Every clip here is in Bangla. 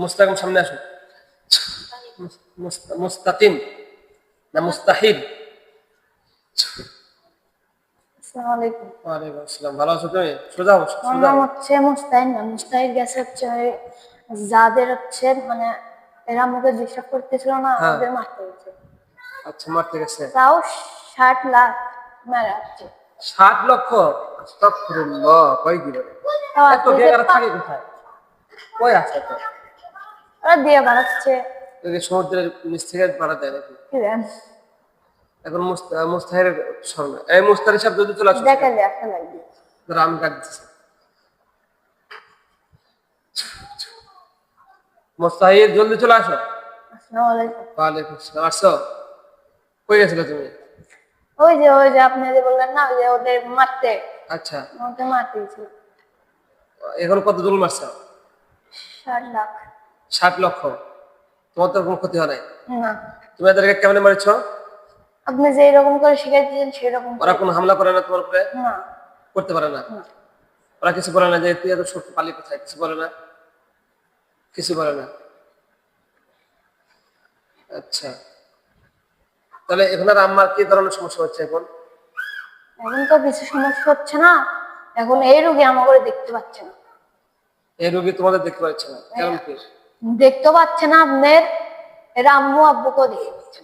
মুস্তাকিম সামনে আসো। মুস্তা- মুস্তাকিম না মুস্তাহিদ? ওয়ালাইকুম আসসালাম। ভালো আছো তুমি? সোজা বসো আমার সোজা নাম হচ্ছে মুস্তাহিদ না মুস্তাহিদ গেছে হচ্ছে যাদের হচ্ছে মানে এরা আমাকে ডিস্টার্ব করতেছিল না হ্যাঁ। মারতে আচ্ছা মারতে গেছে। তাও ষাট লাখ মেরে আসছে ষাট লক্ষ? আস্তাগফিরুল্লাহ কই কি বলে? তাও এত আপনি যে টাকা পা- থাকে কোথায়? কই আছে তো ওরা দিয়ে বাড়াচ্ছে। সমুদ্রের নিচ থেকে দেয় নাকি? এখন মুস্তা- মুস্তাহিরের স্মরণে এই মুস্তাহির সাহেব যদি চলে আসো দেখা যায় একটা লাগবে ধরো আমি কাট জলদি চলে আসো। ওয়ালাইকুম আসসালাম। আসছো? কই গেছিলে তুমি? ওই যে ওই যে আপনি যে বললেন না ওই যে ওদের মারতে। আচ্ছা। ওদের মারতে এখন কত জল মারছো? ষাট লাখ। ষাট লক্ষ। তোমার তো কোনো ক্ষতি হয় নাই? না। তুমি এদেরকে কেমনে মারিছ? আপনি যে এরকম করে শিখাই দিয়েছেন সেরকম ওরা কোনো হামলা করে না তোমার উপরে? না। করতে পারে না। ওরা কিছু বলে না যে তুই এত শক্তি পালি কোথায়? কিছু বলে না? কিছু বলে না। আচ্ছা। তাহলে এখন আর আমার কি ধরনের সমস্যা হচ্ছে এখন? এখন তো কিছু সমস্যা হচ্ছে না। এখন এই রোগী আমার দেখতে পাচ্ছে না। এই রোগী তোমাদের দেখতে পাচ্ছে না। কেমন কি? দেখতে পাচ্ছে না আপনার? আম্মু আব্বুকেও দেখতে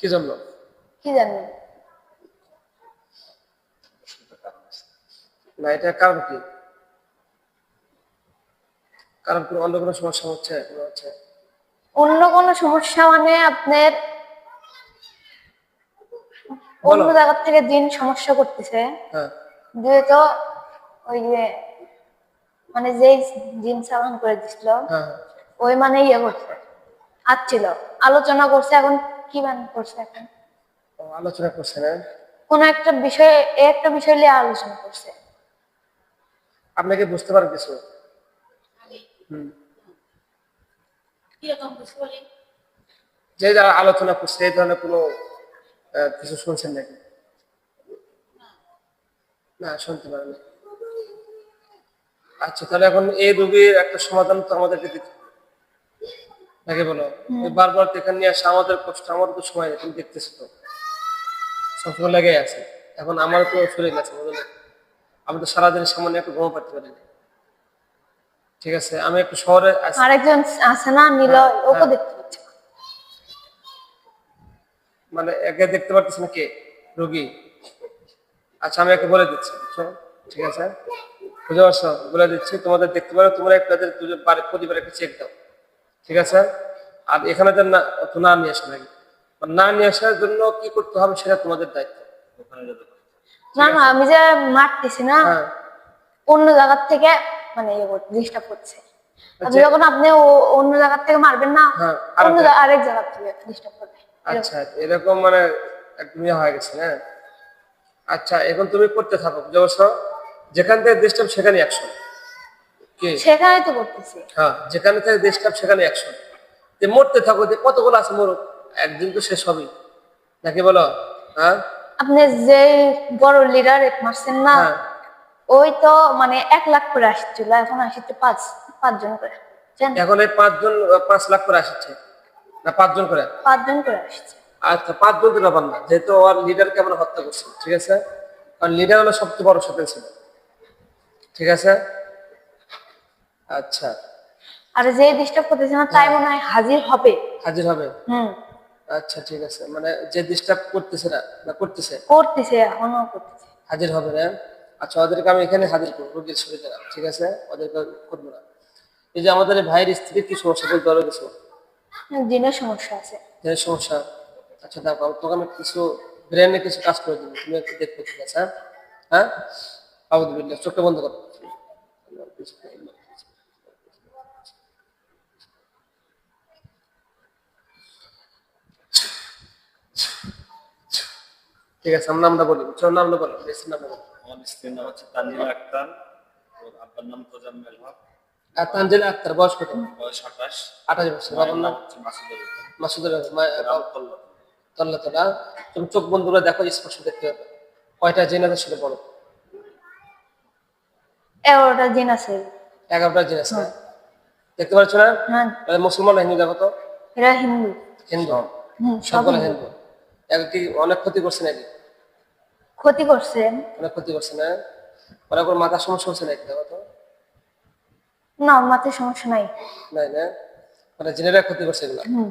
কি জন্য? কি জানেন না এটা কারণ কি? কারণ কোনো অন্য কোনো সমস্যা হচ্ছে? হচ্ছে? অন্য কোনো সমস্যা মানে আপনার অন্য। জায়গা থেকে জিন সমস্যা করতেছে। হ্যাঁ। যেহেতু ওই যে মানে যেই জিন চালান করে দিছিল হ্যাঁ। ওই মানে ইয়ে করছে। আসছিল আলোচনা করছে এখন কি বান করছে এখন? ও, আলোচনা করছে না? কোন একটা বিষয়ে একটা বিষয় নিয়ে আলোচনা করছে। আপনাকে বুঝতে পারেন কিছু? হুম। যে যারা আলোচনা করছে এই ধরনের কোনো আহ, কিছু শুনছেন নাকি? না শুনতে পারেন আচ্ছা তাহলে এখন এই রোগীর একটা সমাধান তো আমাদেরকে দিতে নাকি বলো বারবার এখানে নিয়ে আসে আমাদের কষ্ট আমার তো সময় নেই তুমি দেখতেছো তো? সবসময় লেগে আছে। এখন আমার তো শরীর আছে বুঝলে আমি তো সারাদিন সামনে একটু ঘুমো পারতে পারিনি। ঠিক আছে আমি একটু শহরে আছি। আরেকজন আছে না নীল হ্যাঁ, ওকে হ্যাঁ। দেখতে পাচ্ছে মানে একে দেখতে পারতেছি না কে? রোগী? আচ্ছা আমি একে বলে দিচ্ছি? ঠিক আছে? বুঝতে পারছ? বলে দিচ্ছি তোমাদের দেখতে পারো তোমরা একটা দুজন পরিবারে একটা চেক দাও। ঠিক আছে? আর এখানে তো না না নিয়ে আসো নাকি মানে না নিয়ে আসার জন্য কি করতে হবে সেটা তোমাদের দায়িত্ব। না না আমি যে মারতেছি না হ্যাঁ। অন্য জায়গার থেকে মানে ইয়ে ডিস্টার্ব করছে। আপনি আচ্ছা। যখন আপনি অন্য জায়গার থেকে মারবেন না হ্যাঁ, আরেক অন্য জায়গা- আরেক জায়গার থেকে ডিস্টার্ব করবে। আচ্ছা এরকম মানে একদম ইয়ে হয়ে গেছে হ্যাঁ? আচ্ছা এখন তুমি করতে থাকো বুঝতে পারছ? যেখান থেকে ডিস্টার্ব সেখানে অ্যাকশন কি? সেখানেই তো করতেছি হ্যাঁ যেখানে থেকে সেখানে যে মরতে থাকো যে কতগুলো আছে মরুক? একদিন তো শেষ হবেই। নাকি বলো হ্যাঁ? আপনি যে বড় লিডার মারছেন না হ্যাঁ। ওই তো মানে এক লাখ করে আসছিল এখন আসছে পাঁচ পাঁচজন করে। এখন এই পাঁচজন পাঁচ লাখ করে আসছে। না পাঁচজন করে? পাঁচজন করে আসছে। আচ্ছা পাঁচজন তো ব্যাপার না যেহেতু ওর লিডারকে আমরা হত্যা করছি ঠিক আছে? কারণ লিডার হলো সবচেয়ে বড় সাথে ছিল ঠিক আছে? আচ্ছা। আর যে ডিস্টার্ব করতেছে না তাই মনে হয় হাজির হবে। হাজির হবে? হুম। আচ্ছা ঠিক আছে। মানে যে ডিস্টার্ব করতেছে না না করতেছে? করতেছে এখনও করতেছে। হাজির হবে না? আচ্ছা ওদেরকে আমি এখানে হাজির করব রোগীর শরীরে ঠিক আছে? ওদেরকে করব না। এই যে আমাদের ভাইয়ের স্ত্রী কি সমস্যা বলতে পারো কিছু? জিনের সমস্যা আছে। যে সমস্যা? আচ্ছা দেখো তোকে আমি কিছু ব্রেনে কিছু কাজ করে দেবো। তুমি একটু দেখবে ঠিক আছে? হ্যাঁ? হ্যাঁ আবুদুল্লাহ চোখটা বন্ধ করো। ঠিক আছে আমরা নামটা বলি চল নামটা বলো বেশি নামটা বলো। আমার স্ত্রীর নাম হচ্ছে তানজিলা আক্তার ওর আব্বার নাম তোজাম্মেল হক আর তানজিলা আক্তার বয়স কত? বয়স আঠাশ। আঠাশ বছর বাবার নাম? নাম হচ্ছে মাসুদুর রহমান। মাসুদুর রহমান গ্রাম কল্যাণ। তল্লা। তলা তুমি চোখ বন্ধ করে দেখো স্পষ্ট দেখতে পাবে কয়টা জেন আছে সেটা বলো? এগারোটা জিন আছে এগারোটা জেন আছে দেখতে পাচ্ছ না? হ্যাঁ। মুসলমান হিন্দু দেখো তো? এরা হিন্দু। হিন্দু। সকলে হিন্দু। হিন্দু কি অনেক ক্ষতি করছে নাকি? ক্ষতি করছে। অনেক ক্ষতি করছে না? ওরা কোনো মাথার সমস্যা হচ্ছে নাকি দেখো তো? না মাথায় সমস্যা নাই। নাই না? মানে জিনেরা ক্ষতি করছে এগুলা? হুম।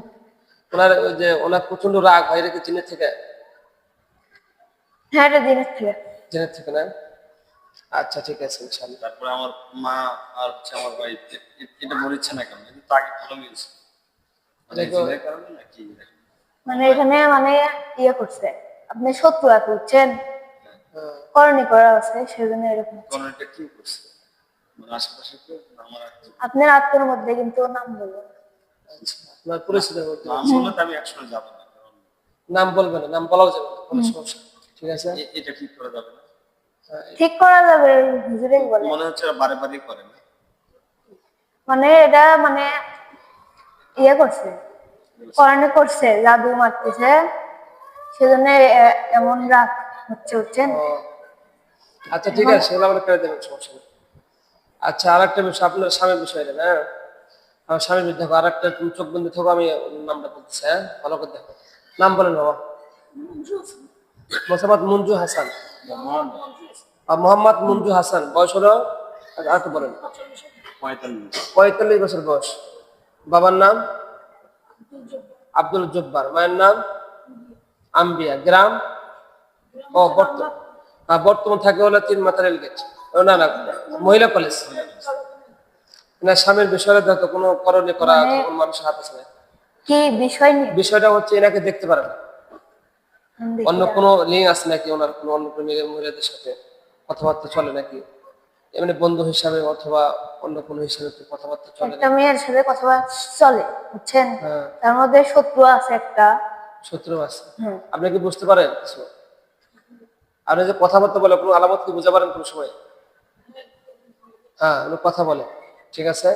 ওনার ওই যে ওনার প্রচণ্ড রাগ হয় এটা কি জিনের থেকে? হ্যাঁ এটা দিনের থেকে। জিনের থেকে না? আচ্ছা ঠিক আছে ইনশাল্লাহ তারপরে আমার মা আর হচ্ছে আমার ভাই এটা মরিচ্ছে না কেন? কিন্তু তাকে ভালো মিলছে মানে দেখো। কারণে নাকি? মানে এখানে মানে ইয়ে করছে। আপনি শত্রু বুঝছেন? হ্যাঁ। করণী করা আছে সেজন্য এরকম কোন কি করছে? মানে আশেপাশে কেউ আমার আপনার আত্মার মধ্যে কিন্তু নাম বলবেন আচ্ছা। আপনার পরিচিত নাম বললে আমি একসঙ্গে যাব না নাম বলবেন না নাম বলাও যাবে না কোনো সমস্যা ঠিক আছে? এটা ঠিক করে যাবে না। হ্যাঁ, ঠিক করা যাবে বলে মনে হচ্ছে বারে বারে করে মানে এটা মানে ইয়ে করছে করণী করছে জাদু মারতেছে। সেজন্য এমন রাগ হচ্ছে ও, আচ্ছা ঠিক আছে সেগুলো আমরা করে দেবেন সমস্যা নেই। আচ্ছা আর একটা বিষয় আপনার স্বামীর বিষয় হ্যাঁ? আমার স্বামীর বিরুদ্ধে দেখো আর একটা তুমি চোখ বন্ধু থাকো আমি নামটা বলতেছি হ্যাঁ? ভালো করে দেখো। নাম বলেন বাবা। মোসাম্মদ মঞ্জু হাসান। আর মোহাম্মদ মঞ্জু হাসান বয়স হলো? আর একটু বলেন। পঁয়তাল্লিশ। পঁয়তাল্লিশ বছর বয়স। বাবার নাম? আব্দুল জব্বার মায়ের নাম? আম্বিয়া গ্রাম? ও বর্তমান বর্তমান থাকে হলো তিন মাথা রেল গেট না না মহিলা কলেজ। না স্বামীর বিষয়ে যত কোনো করণীয় করা কোনো মানুষের হাত আছে? কি বিষয় বিষয়টা হচ্ছে এনাকে দেখতে পারে না অন্য কোনো লিঙ্ক আছে নাকি ওনার কোনো অন্য কোনো মহিলাদের সাথে? কথাবার্তা চলে নাকি? এমনি বন্ধু হিসাবে অথবা অন্য কোনো হিসাবে একটু কথাবার্তা চলে একটা মেয়ের সাথে কথা চলে বুঝছেন? হ্যাঁ। তার মধ্যে শত্রু আছে একটা। শত্রু আছে। আপনি কি বুঝতে পারেন কিছু? আপনি যে কথাবার্তা বলে কোনো আলামত কি বুঝতে পারেন কোনো সময়? হ্যাঁ উনি কথা বলে ঠিক আছে?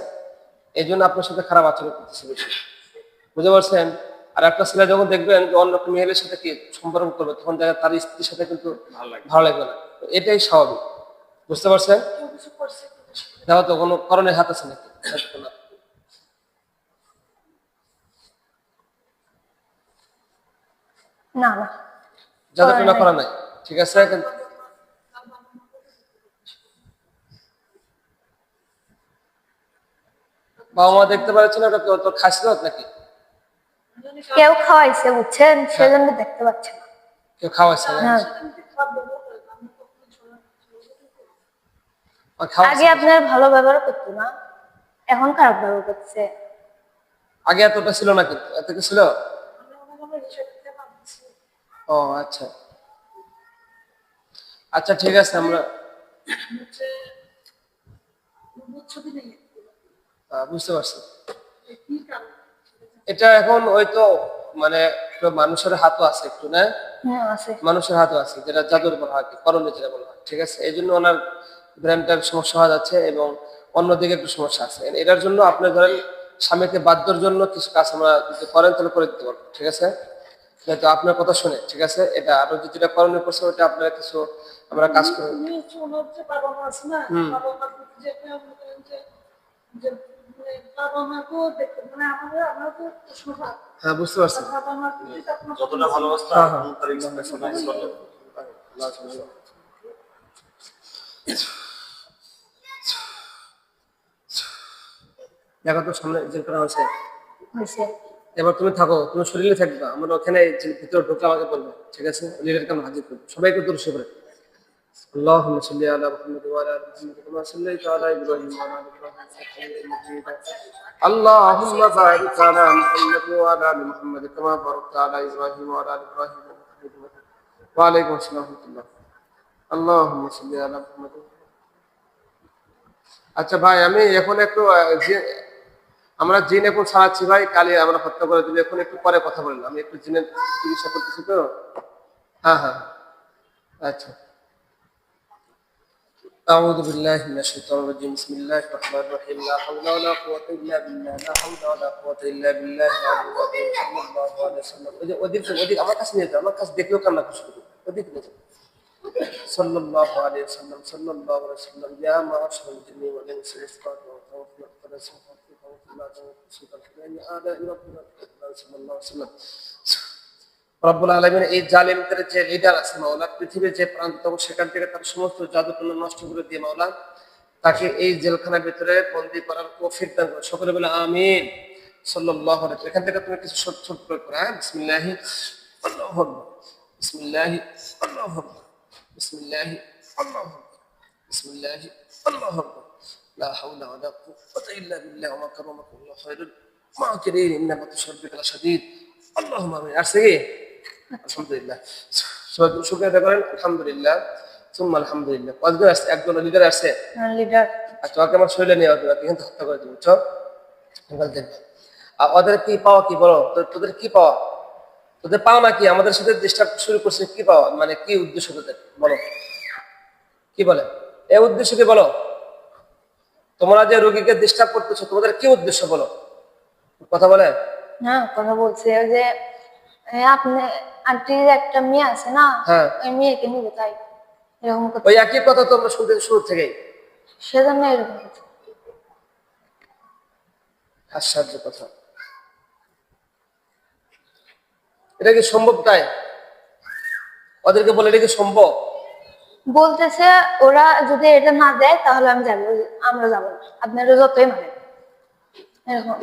এই জন্য আপনার সাথে খারাপ আচরণ করতেছে বেশি। বুঝতে পারছেন? আর একটা ছেলে যখন দেখবেন যে অন্য একটা মেয়ের সাথে কি সম্পর্ক করবে তখন দেখা তার স্ত্রীর সাথে কিন্তু ভালো লাগে। ভালো লাগবে না। এটাই স্বাভাবিক। বুঝতে পারছেন? দেখো তো কোনো কারণে হাত আছে নাকি? না। না। না করা নাই। ঠিক আছে বাবা মা দেখতে পাচ্ছেন ওটা কেউ তোর খাসিরত নাকি? কেউ খাওয়াইছে বুঝছেন? সেজন্য দেখতে পাচ্ছে না। কেউ খাওয়াইছে না হ্যাঁ আর খাওয়াইছে আগে আপনার ভালো ব্যবহার করতো না এখন খারাপ ব্যবহার করছে। আগে এতটা ছিল না কিন্তু এত কি ছিল? ও আচ্ছা। আচ্ছা ঠিক আছে আমরা বুঝতে পারছি। এটা এখন হয়তো মানে মানুষের হাতও আছে একটু না? হ্যাঁ মানুষের হাতও আছে যেটা জাদুর বলা হয় করণে যেটা বলা হয় ঠিক আছে? এই জন্য ওনার ব্রেনটার সমস্যা হওয়া যাচ্ছে এবং অন্যদিকে একটু সমস্যা আছে। এটার জন্য আপনি ধরেন স্বামীকে বাধ্যর জন্য কিছু কাজ আমরা যদি করেন তাহলে করে দিতে পারব ঠিক আছে? তো আপনার কথা শুনে ঠিক আছে? এটা আরও যে যেটা করণীয় করছে ওটা আপনার কিছু আমরা কাজ করে বাবা মা আছে না? বাবা মা যে করেন যে যে মানে বাবা মাকেও দেখতে মানে আমাদের আমরা তো হ্যাঁ বুঝতে পারছি। আপনার যতটা ভালোবাসা। তার দেখো তো সামনে যে করা হয়েছে হয়েছে এবার তুমি থাকো তুমি শরীরে থাকবা আমরা ওখানে যে ভিতরে ঢুকলে আমাকে বলবে ঠিক আছে লিডার কেমন হাজির করবে সবাইকে দূর করে اللهم صل على محمد وعلى ال محمد كما صليت على ابراهيم وعلى ال ابراهيم انك حميد مجيد اللهم بارك على محمد وعلى ال محمد كما باركت على ابراهيم وعلى ال ابراهيم انك حميد مجيد وعليكم السلام ورحمه الله اللهم صل على محمد আচ্ছা ভাই আমি এখন একটু আহ, যে- আমরা জিন এখন ছাড়াচ্ছি ভাই কালি আমরা হত্যা করে দিবি এখন একটু পরে কথা বললাম আমি একটু জিনের চিকিৎসা করতেছি তো হ্যাঁ হ্যাঁ আচ্ছা أعوذ بالله من الشيطان الرجيم بسم الله الرحمن الرحيم لا حول ولا قوة إلا بالله لا حول ولا قوة إلا بالله العلي العظيم صلى الله عليه وسلم ওদিক ودي আমার কাছে নিয়ে أما আমার কাছে দেখলেও কান্না খুশি করবে ওদিক নিয়ে যাও صلى الله عليه وسلم صلى الله عليه وسلم يا معشر الجن والإنس اذكروا توفوا রব্বুল আলমিন এই তাকে এই জেলখানার ভিতরে বন্দি করার তৌফিক দান করো সকলে বলে আমিন। এখান থেকে তুমি কিছু করে করো হ্যাঁ? বিসমিল্লাহি বিসমিল্লাহি لا حول ولا قوة إلا بالله وما كرمكم الله خير الماكرين إنما تشربك لشديد اللهم آمين أرسي الحمد لله শুক্র আদায় করেন আলহামদুলিল্লাহ সুম্মা আলহামদুলিল্লাহ কতজন আসছে একজন লিডার আসছে লিডার আর তোমাকে আমার শরীরে নিয়ে হবে ওকে কিন্তু হত্যা করে দেবো বুঝছো এবার দেখবে আর ওদের কি পাওয়া কি বলো তো- তোদের কি পাওয়া তোদের পাওনা কি আমাদের সাথে ডিস্টার্ব শুরু করছে কি পাওয়া মানে কি উদ্দেশ্য তোদের বলো কি বলে এই উদ্দেশ্য কি বলো তোমরা যে রোগীকে ডিস্টার্ব করতেছো তোমাদের কি উদ্দেশ্য বলো? কথা বলে? হ্যাঁ কথা বলছে যে আপনি আন্টির একটা মেয়ে আছে না? হ্যাঁ। ওই মেয়েকে নিবে তাই? এরকম কথা। ওই একই কথা তোমরা শুনতে শুরু থেকেই। সেজন্য এরকম। আশ্চর্য কথা। এটা কি সম্ভব তাই? ওদেরকে বলে এটা কি সম্ভব? বলতেছে ওরা যদি এটা না দেয় তাহলে আমি যাব আমরা যাব না। আপনারা যতই মানেন। এরকম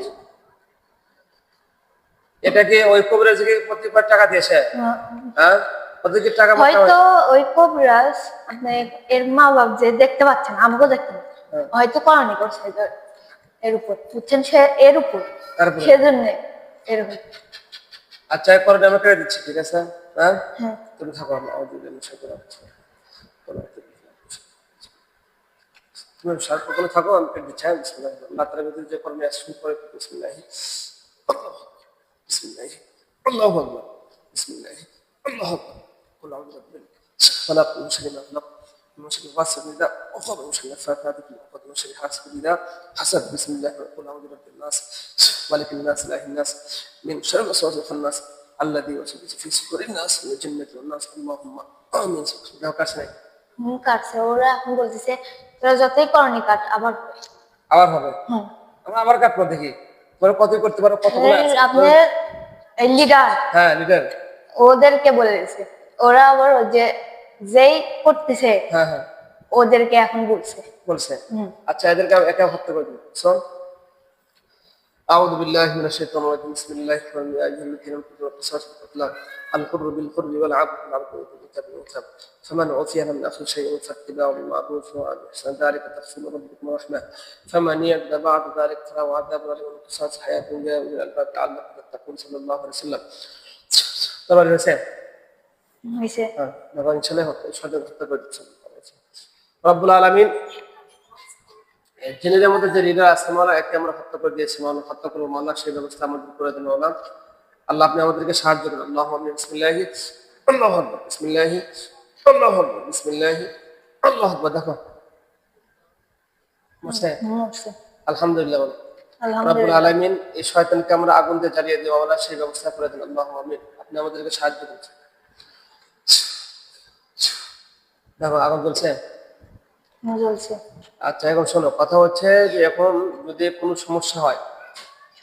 এটা কি ওই কবিরাজকে প্রতিবার টাকা দিয়েছে? হ্যাঁ। হ্যাঁ? ওদেরকে টাকা হয়তো ওই কবিরাজ আপনি এর মা বাপ যে দেখতে পাচ্ছেন আমাকেও দেখতে হ্যাঁ। হয়তো করানি করছে এর উপর। বুঝছেন? সে এর উপর? সেজন্য এরকম। আচ্ছা আমি দিচ্ছি ঠিক আছে? হ্যাঁ? হ্যাঁ। তুমি থাকো রাখছি তুমি সার কখনো থাকো আমি কেটে দিচ্ছি হ্যাঁ বিসমিল্লাহ আল্লাহ তাআলার ভিতরে যে কর্মে আসুন করে বিসমিল্লাহ বিসমিল্লাহ আল্লাহু আকবার বিসমিল্লাহ আল্লাহু আকবার قل اعوذ برب الفلق من شر ما خلق من شر غاسق اذا وقب من شر النفاثات في العقد من شر حاسد اذا حسد بسم الله قل اعوذ برب الناس ملك الناس اله الناس من شر الوسواس الخناس الذي يوسوس في صدور الناس من الجنة والناس اللهم امين দাও কাছে নাই হুম কাটছে ওরা এখন বলতেছে তোরা যতই করনি কাট আবার আবার হবে হুম আমরা আবার কাটবো দেখি তোমরা কতই করতে পারো কতগুলো আছে? আপনার লিডার হ্যাঁ লিডার ওদেরকে বলে দিছে ওরা আবার ওই যে যেই করতেছে হ্যাঁ হ্যাঁ ওদেরকে এখন বলছে বলছে হুম। আচ্ছা এদেরকে আমি একা হত্যা করে দিই শোন أعوذ بالله من الشيطان الرجيم بسم الله الرحمن الرحيم يا أيها الذين آمنوا كتب القصاص في القتلى الحر بالحر والعبد بالعبد والأنثى بالأنثى فمن عفي له من أخي شيء فاتباع بالمعروف وعن إحسان ذلك تخفيف من ربكم ورحمة فمن يعد بعد ذلك فله عذاب أليم والقصاص حياة يا أولي الألباب لعلكم تتقون صلى الله عليه وسلم তোমার হয়েছে হয়েছে হ্যাঁ দেখো ইনশাল্লাহ সদর হত্যা করে দিচ্ছেন রব্বুল আলমিন জেনের মধ্যে যে লিডার আছে মাওলা একে আমরা হত্যা করে দিয়েছি মাওলা হত্যা করবো মাওলা সেই ব্যবস্থা আমাদের করে দেন মাওলা আল্লাহ আপনি আমাদেরকে সাহায্য করুন আল্লাহ বিসমিল্লাহি আল্লাহ আকবার বিসমিল্লাহি আল্লাহ আকবার বিসমিল্লাহি আল্লাহ আকবার দেখো। হচ্ছে। আলহামদুলিল্লাহ বলো। রব্বুল আলহামদুলিল্লাহ আলামিন এই শয়তানকে আমরা আগুন দিয়ে জ্বালিয়ে মাওলা সেই ব্যবস্থা করে দেন। আল্লাহ আমিন আপনি আমাদেরকে সাহায্য করছেন দেখো আগুন চলছে আচ্ছা এখন শোনো কথা হচ্ছে যে এখন যদি কোনো সমস্যা হয়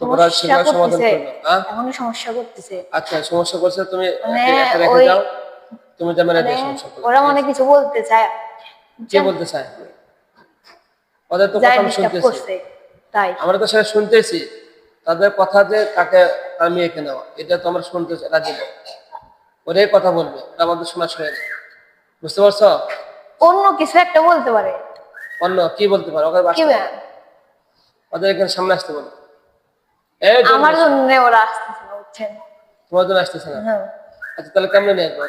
তোমরা সমস্যা সমাধান করবে হ্যাঁ? সমস্যা করতেছে। আচ্ছা সমস্যা করছে তুমি মানে একে- একে রেখে তুমি মানে সমস্যা করবে ওরা কিছু বলতে চায়। কে বলতে চায়? ওদের তো কথা শুনতেছি। তাই। আমরা তো সেটা শুনতেছি। তাদের কথা যে তাকে তার মেয়েকে নেওয়া এটা তো আমরা শুনতে রাজি না। ওরাই কথা বলবে আমাদের শোনা শোনে। বুঝতে পারছ? অন্য কিছু একটা বলতে পারে। অন্য কি বলতে পারে? ওদের এখানে সামনে আসতে বলো। আমার জন্য ওরা আসতেছে না বুঝছেন তোমার জন্য আসতেছে না? হ্যাঁ। আচ্ছা তাহলে কেমনে নিয়ে আসব?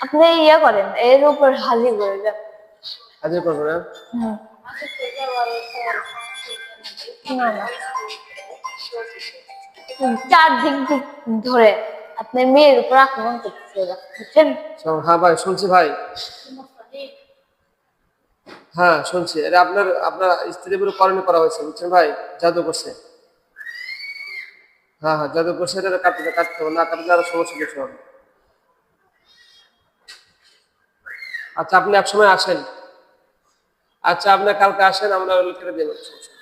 আপনি ইয়ে করেন এর উপর হাজির করে দেন। হাজির করব না। চারদিক দিক ধরে আপনার মেয়ের উপর আক্রমণ করতেছে বুঝছেন? হ্যাঁ ভাই শুনছি ভাই। হ্যাঁ শুনছি। এটা আপনার আপনার স্ত্রীর উপরে করণী করা হয়েছে বুঝছেন ভাই? জাদু করছে। হ্যাঁ হ্যাঁ জাদু করছে এটা কাটতে কাটতে হবে, না কাটলে আরও সমস্যা কিছু হবে। আচ্ছা আপনি এক সময় আসেন। আচ্ছা আপনি কালকে আসেন, আমরা ওগুলো সমস্যা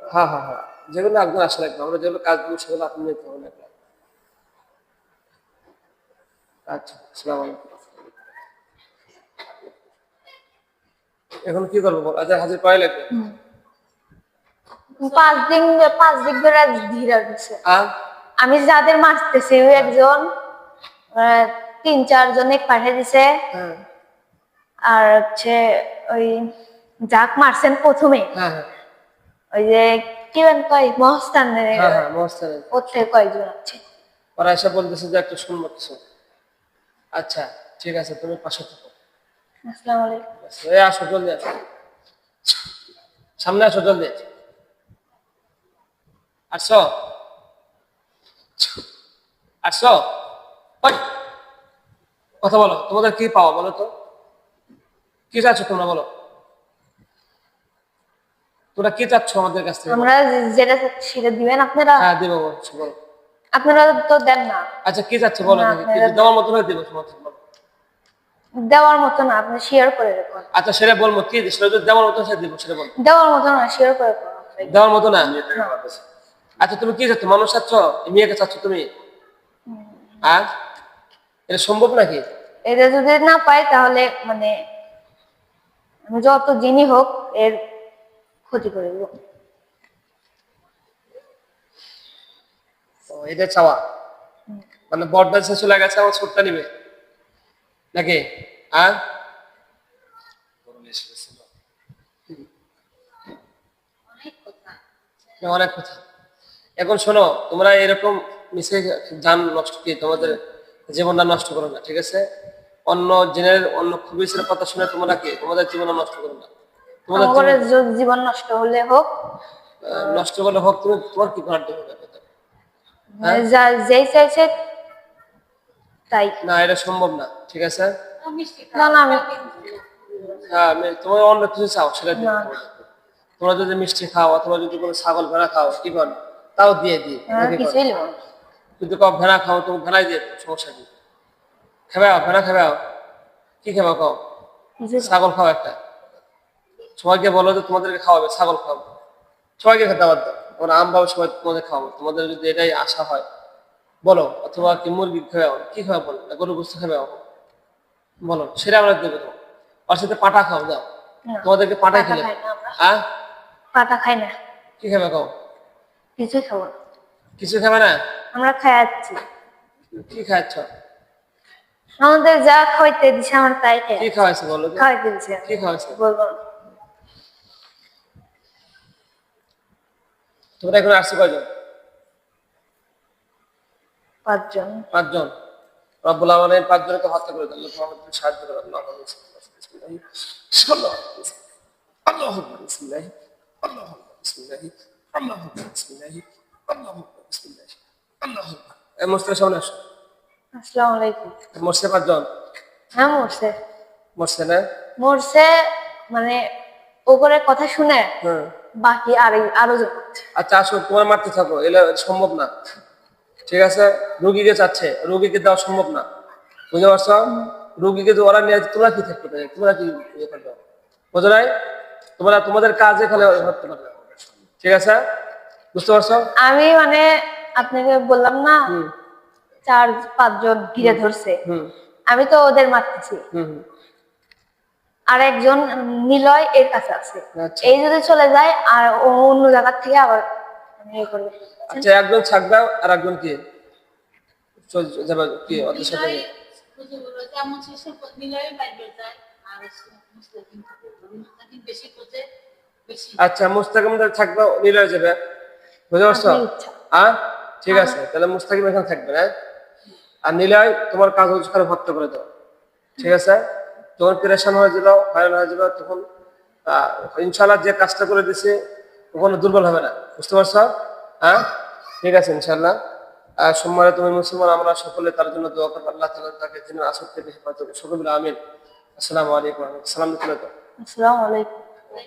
হ্যাঁ হ্যাঁ হ্যাঁ যেগুলো একজন আসা লাগবে আমরা যেগুলো কাজ দেবো সেগুলো আপনি নিতে হবে আচ্ছা আসসালামু আলাইকুম। এখন কি করব আচ্ছা হাজির পাই লাগবে? পাঁচ দিন পাঁচ দিন ধরে ধীরে দিচ্ছে আমি যাদের মারতেছি ওই একজন তিন চারজন পাঠিয়ে দিছে। হ্যাঁ। আর হচ্ছে ওই যাক মারছেন প্রথমে। হ্যাঁ হ্যাঁ। ওই যে কি বেন কয়? মহস্তান থেকে কয়েকজন আছে। ওরা এসে বলতেছে যে একটু শুনব কিছু। আচ্ছা ঠিক আছে তুমি পাশে থাকো। আসসালামু আলাইকুম। এই আসো জলদি আসো। সামনে আসো জলদি আসো। আসো। ওই, কথা বলো তোমাদের কি পাওয়া বলো তো? কি চাচ্ছ তোমরা বলো? তোমরা কি চাচ্ছ আমাদের কাছ থেকে? আমরা যেটা চাচ্ছি সেটা দিবেন আপনারা? হ্যাঁ দেবো বলছো বলো। আপনারা তো দেন না। আচ্ছা কি চাচ্ছ বলো না, দেওয়ার মতো হয়ে দেবো সমস্ত বলো দেওয়ার মতো না আপনি শেয়ার করে রাখুন। আচ্ছা সেটা বলব কি? সেটা যদি দেওয়ার মতো সেটা দেবো সেটা বলব দেওয়ার মতো না শেয়ার করে রাখুন। দেওয়ার মতো না? আচ্ছা তুমি কি চাচ্ছ মানুষ চাচ্ছ? মেয়েকে চাচ্ছ তুমি? আর এটা সম্ভব নাকি? এটা যদি না পাই তাহলে মানে আমি যত জিনি হোক এর ক্ষতি করে দেবো। এটা চাওয়া। মানে বড়টা শেষ চলে গেছে আমার ছোটটা নিবে। নাকি? আর অনেক কথা। এখন শোনো তোমরা এরকম মিশে যান নষ্ট কি তোমাদের জীবনটা নষ্ট করো না ঠিক আছে? অন্য জেনের অন্য খুবিসের কথা শুনে তোমরা কি তোমাদের জীবন নষ্ট করো না? তোমাদের জীবন- নষ্ট হলে হোক। নষ্ট করলে হোক তুমি তোমার কি করার হবে? হ্যাঁ? যা যেই চাইছে তাই। না এটা সম্ভব না ঠিক আছে? না না আমি হ্যাঁ তোমার অন্য কিছু চাও সেটা। তোমরা যদি মিষ্টি খাও অথবা যদি কোনো ছাগল ভেড়া খাও কি কর তাও দিয়ে দিই। কিছুই নেব যদি কও ভেড়া খাও তুমি ভেড়াই দিয়ে সমস্যা কি? খাবে ভেড়া খাবে কি খাবে খাও কিছুই নেব না। ছাগল খাও একটা। সবাইকে বলো যে তোমাদেরকে খাওয়াবে ছাগল খাওয়াবে সবাইকে খেতে আবার দাও আমরা আম বাবু সবাই তোমাদের খাওয়াবো। তোমাদের যদি এটাই আশা হয় বলো। অথবা কি মুরগি খাওয়াও কি খাওয়া বলো? না গরু গোস্ত খাবে বলো সেটা আমরা দেবো তো ওর সাথে পাটা খাও যাও। তোমাদেরকে পাটা খেলে। হ্যাঁ পাতা খাই না। কি খাবে খাও কিছুই খাব না। কিছু খাবে না? আমরা খাই যাচ্ছি কি খাচ্ছ? আমাদের যা খাইতে দিছে আমরা তাই খাই কি খাওয়াইছে বলো? খাইতে দিছে। কি খাওয়াইছে? বলব। তোমরা এখন আসছে কয়জন? পাঁচজন। পাঁচজন। রব্বুল আলামিন পাঁচজনকে হত্যা করে দেন আল্লাহ আমাদের সাহায্য করে আল্লাহ আল্লাহ আল্লাহ আল্লাহ বিসমিল্লাহ। আল্লাহ বিসমিল্লাহ আল্লাহ মসজিদের সামনে আসো। আসসালামু আলাইকুম। মসজিদে পাঁচজন? হ্যাঁ মরছে মসজিদে না? মরছে মানে ওপরে কথা শুনে হ্যাঁ বাকি আরও আরও আচ্ছা আসো তোমার মারতে থাকো সম্ভব না। ঠিক আছে? রুগীকে চাচ্ছে রুগীকে দেওয়া সম্ভব না। বুঝতে পারছ? রুগীকে তো ওরা নিয়ে তোমরা কি থাকতে পারে তোমরা কি ইয়ে করবে বুঝো নাই? তোমরা তোমাদের কাজ এখানে করতে পারবে ঠিক আছে? বুঝতে পারছ? আমি মানে আপনাকে বললাম না চার পাঁচজন ঘিরে ধরছে। আমি তো ওদের মারতেছি। আর একজন নিলয় এর কাছে আছে। আচ্ছা। এই যদি চলে যায় আর অন্য জায়গার থেকে আবার করবে। আচ্ছা একজন থাকবে আর একজন কি? যাবে কি? ওদের সাথে কি? যেমন শেষে নিলয় বাইরে যায় আর মুসলিম মুসলিম বেশি করতে বেশি আচ্ছা মুস্তাকিম থাকবে নিলয় যাবে। বুঝতে পারছ? হ্যাঁ ঠিক আছে তাহলে মুস্তাকিম এখানে থাকবে না আর নিলয় তোমার কাজ হচ্ছে ভর্তি করে দাও। ঠিক আছে? যখন প্রেশান হয়ে যাবে হয়রান হয়ে যাবে তখন ইনশাল্লাহ যে কাজটা করে দিছে কখনো দুর্বল হবে না। বুঝতে পারছ? হ্যাঁ? ঠিক আছে ইনশাল্লাহ আর সোমবারে তুমি মুসলমান আমরা সকলে তার জন্য দোয়া করব আল্লাহ তালা তাকে যিনি আসর থেকে হেফাজত। সকলে আমিন। আসসালামু আলাইকুম সালাম দিতে আসসালামু আলাইকুম।